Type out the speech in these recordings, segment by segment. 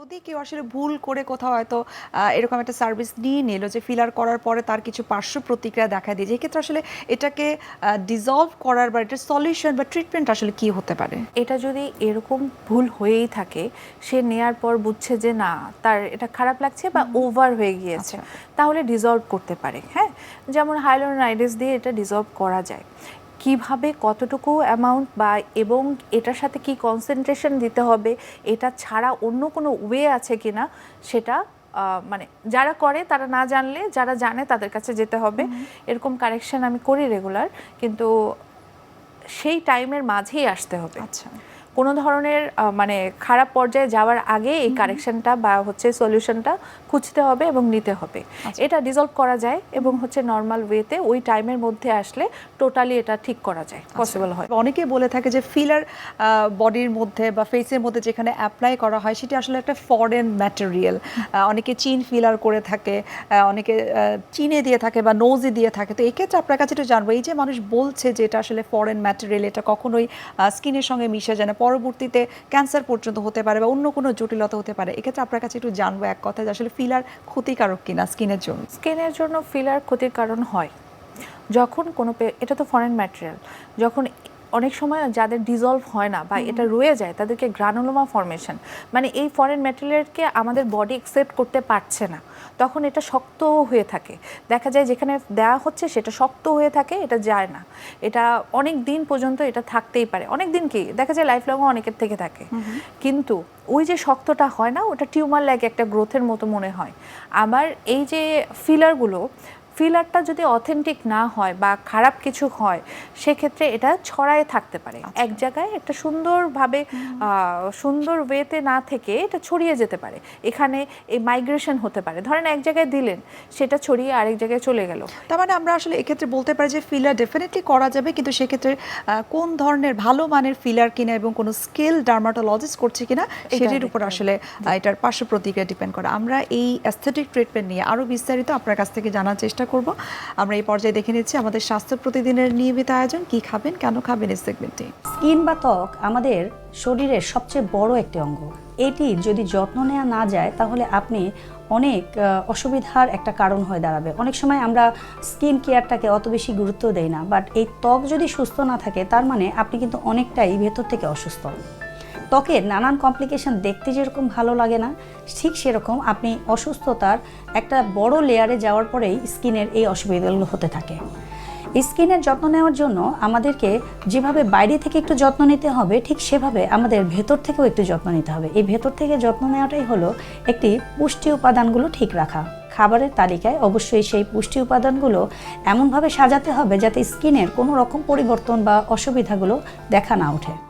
যদি কেউ আসলে ভুল করে কোথাও হয়তো এরকম একটা সার্ভিস নিয়ে নিল যে ফিলার করার পরে তার কিছু পার্শ্ব প্রতিক্রিয়া দেখা দিয়েছে এক্ষেত্রে আসলে এটাকে ডিজলভ করার বা এটার সলিউশন বা ট্রিটমেন্ট আসলে কি হতে পারে? এটা যদি এরকম ভুল হয়েই থাকে সে নেয়ার পর বুঝছে যে না তার এটা খারাপ লাগছে বা ওভার হয়ে গিয়েছে তাহলে ডিজলভ করতে পারে হ্যাঁ? যেমন হাইলোনাইডিস দিয়ে এটা ডিজলভ করা যায়। কীভাবে কতটুকু অ্যামাউন্ট বা এবং এটার সাথে কি কনসেন্ট্রেশন দিতে হবে এটা ছাড়া অন্য কোনো ওয়ে আছে কি না সেটা মানে যারা করে তারা না জানলে যারা জানে তাদের কাছে যেতে হবে। এরকম কারেকশন আমি করি রেগুলার কিন্তু সেই টাইমের মাঝেই আসতে হবে। আচ্ছা। কোনো ধরনের মানে খারাপ পর্যায়ে যাওয়ার আগে এই কারেকশনটা বা হচ্ছে সলিউশনটা খুঁজতে হবে এবং নিতে হবে। এটা ডিজলভ করা যায় এবং হচ্ছে নর্মাল ওয়েতে ওই টাইমের মধ্যে আসলে টোটালি এটা ঠিক করা যায় পসিবল হয়। অনেকে বলে থাকে যে ফিলার বডির মধ্যে বা ফেসের মধ্যে যেখানে অ্যাপ্লাই করা হয় সেটি আসলে একটা ফরেন ম্যাটেরিয়াল অনেকে চিন ফিলার করে থাকে অনেকে চিনে দিয়ে থাকে বা নোজে দিয়ে থাকে। তো এক্ষেত্রে আপনার কাছে একটু জানব এই যে মানুষ বলছে যে এটা আসলে ফরেন ম্যাটেরিয়াল এটা কখনোই স্কিনের সঙ্গে মিশে যায় না। পরবর্তীতে ক্যান্সার পর্যন্ত হতে পারে বা অন্য কোনো জটিলতা হতে পারে, এক্ষেত্রে আপনার কাছে একটু জানব এক কথা যে আসলে ফিলার ক্ষতিকারক কিনা স্কিনের জন্য। স্কিনের জন্য ফিলার ক্ষতির কারণ হয়। যখন কোনো এটা তো ফরেন ম্যাটেরিয়াল যখন অনেক সময় যাদের ডিজলভ হয় না বা এটা রয়ে যায় তাদেরকে গ্রানুলোমা ফর্মেশন মানে এই ফরেন ম্যাটেরিয়ালকে আমাদের বডি অ্যাকসেপ্ট করতে পারছে না। তখন এটা শক্ত হয়ে থাকে। দেখা যায় যেখানে দেওয়া হচ্ছে সেটা শক্ত হয়ে থাকে এটা যায় না। এটা অনেক দিন পর্যন্ত এটা থাকতেই পারে। অনেক দিন কি দেখা যায় লাইফ লংও অনেকের থেকে থাকে। কিন্তু ওই যে শক্তটা হয় না ওটা টিউমার লাগে একটা গ্রোথের মতো মনে হয়। আবার এই যে ফিলারগুলো ফিলারটা যদি অথেন্টিক না হয় বা খারাপ কিছু হয় সেক্ষেত্রে এটা ছড়ায় থাকতে পারে। এক জায়গায় একটা সুন্দরভাবে সুন্দর ওয়েতে না থেকে এটা ছড়িয়ে যেতে পারে। এখানে এই মাইগ্রেশন হতে পারে। ধরেন এক জায়গায় দিলেন সেটা ছড়িয়ে আরেক জায়গায় চলে গেল। তার মানে আমরা আসলে এক্ষেত্রে বলতে পারি যে ফিলার ডেফিনেটলি করা যাবে কিন্তু সেক্ষেত্রে কোন ধরনের ভালো মানের ফিলার কিনা এবং কোনো স্কিল ডার্মাটোলজিস্ট করছে কিনা সেটির উপর আসলে এটার পার্শ্ব প্রতিক্রিয়া ডিপেন্ড করে। আমরা এই অ্যাস্থেটিক ট্রিটমেন্ট নিয়ে আরও বিস্তারিত আপনার কাছ থেকে জানার চেষ্টা করব। আমরা এই পর্যায়ে দেখে নিচ্ছি আমাদের স্বাস্থ্য প্রতিদিনের নিয়মিত আয়োজন, কি খাবেন, কেন খাবেন এই সেগমেন্টে স্কিন বা ত্বক আমাদের শরীরের সবচেয়ে বড় একটি অঙ্গ। এটি যদি যত্ন নেওয়া না যায়, তাহলে আপনি অনেক অসুবিধার একটা কারণ হয়ে দাঁড়াবে। অনেক সময় আমরা স্কিন কেয়ারটাকে অত বেশি গুরুত্ব দেই না, বাট এই ত্বক যদি সুস্থ না থাকে, তার মানে আপনি কিন্তু অনেকটাই ভেতর থেকে অসুস্থ। ত্বকের নানান কমপ্লিকেশন দেখতে যেরকম ভালো লাগে না, ঠিক সেরকম আপনি অসুস্থতার একটা বড় লেয়ারে যাওয়ার পরেই স্কিনের এই অসুবিধাগুলো হতে থাকে। স্কিনের যত্ন নেওয়ার জন্য আমাদেরকে যেভাবে বাইরে থেকে একটু যত্ন নিতে হবে, ঠিক সেভাবে আমাদের ভেতর থেকেও একটু যত্ন নিতে হবে। এই ভেতর থেকে যত্ন নেওয়াটাই হলো একটি পুষ্টি উপাদানগুলো ঠিক রাখা। খাবারের তালিকায় অবশ্যই সেই পুষ্টি উপাদানগুলো এমনভাবে সাজাতে হবে যাতে স্কিনের কোনো রকম পরিবর্তন বা অসুবিধাগুলো দেখা না ওঠে।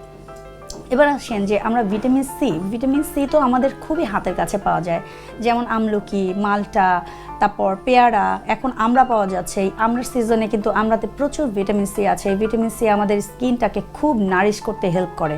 এবার আসেন যে আমরা ভিটামিন সি ভিটামিন সি তো আমাদের খুবই হাতের কাছে পাওয়া যায়। যেমন আমলকি, মালটা, তারপর পেয়ারা, এখন আমরা পাওয়া যাচ্ছে। এই আমরার সিজনে কিন্তু আমরাতে প্রচুর ভিটামিন সি আছে। ভিটামিন সি আমাদের স্কিনটাকে খুব নারিশ করতে হেল্প করে।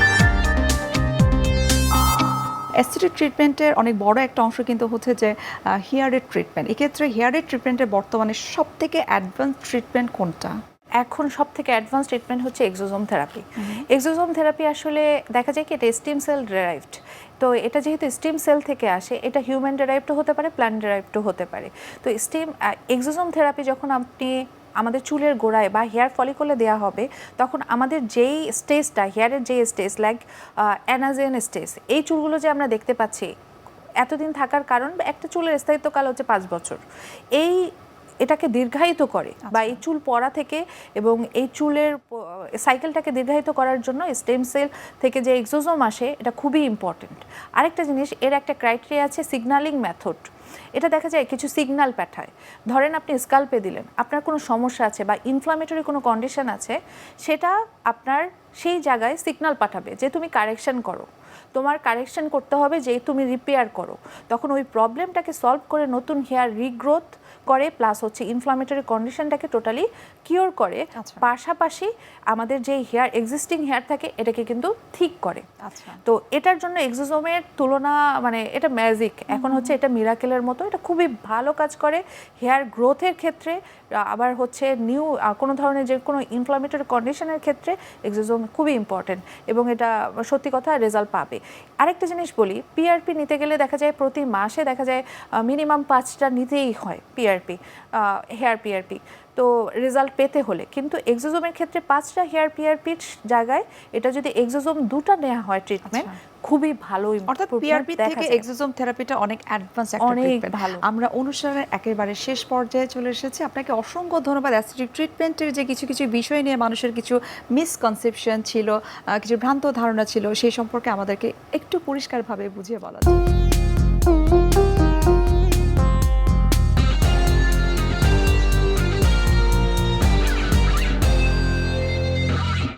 অ্যাসিডিক ট্রিটমেন্টের অনেক বড় একটা অংশ কিন্তু হচ্ছে যে হেয়ারের ট্রিটমেন্ট এক্ষেত্রে হেয়ারের ট্রিটমেন্টের বর্তমানে সব থেকে অ্যাডভান্স ট্রিটমেন্ট কোনটা? এখন সব থেকে অ্যাডভান্স ট্রিটমেন্ট হচ্ছে এক্সোজোম থেরাপি এক্সোজোম থেরাপি আসলে দেখা যায় কি এটা স্টিম সেল ডেরাইভড তো এটা যেহেতু স্টিম সেল থেকে আসে এটা হিউম্যান ডেরাইভডও হতে পারে প্ল্যান্ট ডেরাইভডও হতে পারে। তো স্টিম এক্সোজোম থেরাপি যখন আপনি আমাদের চুলের গোড়ায় বা হেয়ার ফলিকলে দেওয়া হবে, তখন আমাদের যেই স্টেজটা হেয়ারের যেই স্টেজ লাইক অ্যানাজেন স্টেজ এই চুলগুলো যে আমরা দেখতে পাচ্ছি, এতদিন থাকার কারণ, একটা চুলের স্থায়িত্বকাল হচ্ছে পাঁচ বছর। এই এটাকে দীর্ঘায়িত করে বা এই চুল পড়া থেকে এবং এই চুলের সাইকেলটাকে দীর্ঘায়িত করার জন্য স্টেম সেল থেকে যে এক্সোজোম আসে এটা খুবই ইম্পর্টেন্ট আরেকটা জিনিস এর একটা ক্রাইটেরিয়া আছে সিগন্যালিং মেথড এটা দেখা যায় কিছু সিগনাল পাঠায়। ধরেন আপনি স্কাল্পে দিলেন আপনার কোনো সমস্যা আছে বা ইনফ্লামেটরি কোনো কন্ডিশন আছে সেটা আপনার সেই জায়গায় সিগনাল পাঠাবে যে তুমি কারেকশন করো। তোমার কারেকশন করতে হবে যে তুমি রিপেয়ার করো। তখন ওই প্রবলেমটাকে সলভ করে নতুন হেয়ার রিগ্রোথ করে প্লাস হচ্ছে ইনফ্লামেটরি কন্ডিশনটাকে টোটালি কিওর করে। আচ্ছা। পাশাপাশি আমাদের যে হেয়ার এক্সিস্টিং হেয়ার থাকে এটাকে কিন্তু ঠিক করে। আচ্ছা। তো এটার জন্য এক্সোজোমের তুলনা মানে এটা ম্যাজিক এখন হচ্ছে এটা মিরাকেলের মতো। এটা খুবই ভালো কাজ করে হেয়ার গ্রোথের ক্ষেত্রে। আবার হচ্ছে নিউ কোনো ধরনের যে কোনো ইনফ্লামেটরি কন্ডিশনের ক্ষেত্রে এক্সোজোম খুবই ইম্পর্টেন্ট এবং এটা সত্যি কথা রেজাল্ট পাবে। আরেকটা জিনিস বলি পিআরপি নিতে গেলে দেখা যায় প্রতি মাসে দেখা যায় মিনিমাম পাঁচটা নিতেই হয় পিআরপি হেয়ার পিআরপি তো রেজাল্ট পেতে হলে কিন্তু এক্সোজোমের ক্ষেত্রে পাঁচটা হেয়ার পিআরপির জায়গায় এটা যদি এক্সোজোম দুটা নেওয়া হয় ট্রিটমেন্ট খুবই ভালো অর্থাৎ পিআরপি থেকে এক্সোজোম থেরাপিটা অনেক অ্যাডভান্স একটা অনেক ট্রিটমেন্ট ভালো। আমরা অনুষ্ঠানের একেবারে শেষ পর্যায়ে চলে এসেছি। আপনাকে অসংখ্য ধন্যবাদ। অ্যাসিডিক ট্রিটমেন্টের যে কিছু কিছু বিষয় নিয়ে মানুষের কিছু মিসকনসেপশন ছিল কিছু ভ্রান্ত ধারণা ছিল সেই সম্পর্কে আমাদেরকে একটু পরিষ্কারভাবে বুঝিয়ে বলা যায়।